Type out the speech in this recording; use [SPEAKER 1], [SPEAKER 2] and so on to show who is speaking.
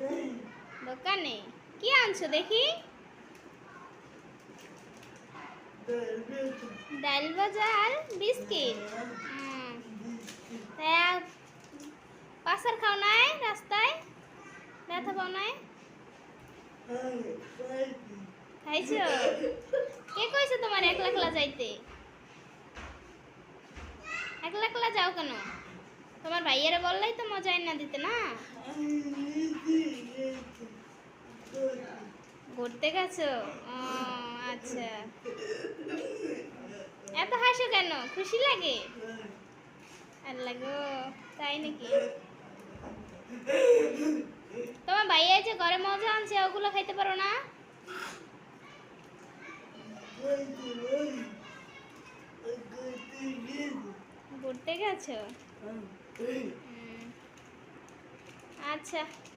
[SPEAKER 1] এখানে কি আনছো দেখি? ডাল ভাজা আর বিস্কিট। তা খাও নাই রাস্তায়? ব্যথা পাও নাই? খাইছো? কে কইছে তোমার একলা একলা যাইতে? একলা একলা যাও কেন? তোমার ভাইয়েরা বললেই তো মজা না দিতে না? ঘুরতে গেছো? আচ্ছা। এত হাসো কেন? খুশি লাগে? আল্লাহ গো, তাই নাকি? তোমার ভাইয়া যে ঘরে মজা আনছে, ওগুলো খাইতে পারো না? ঘুরতে গেছো? আচ্ছা।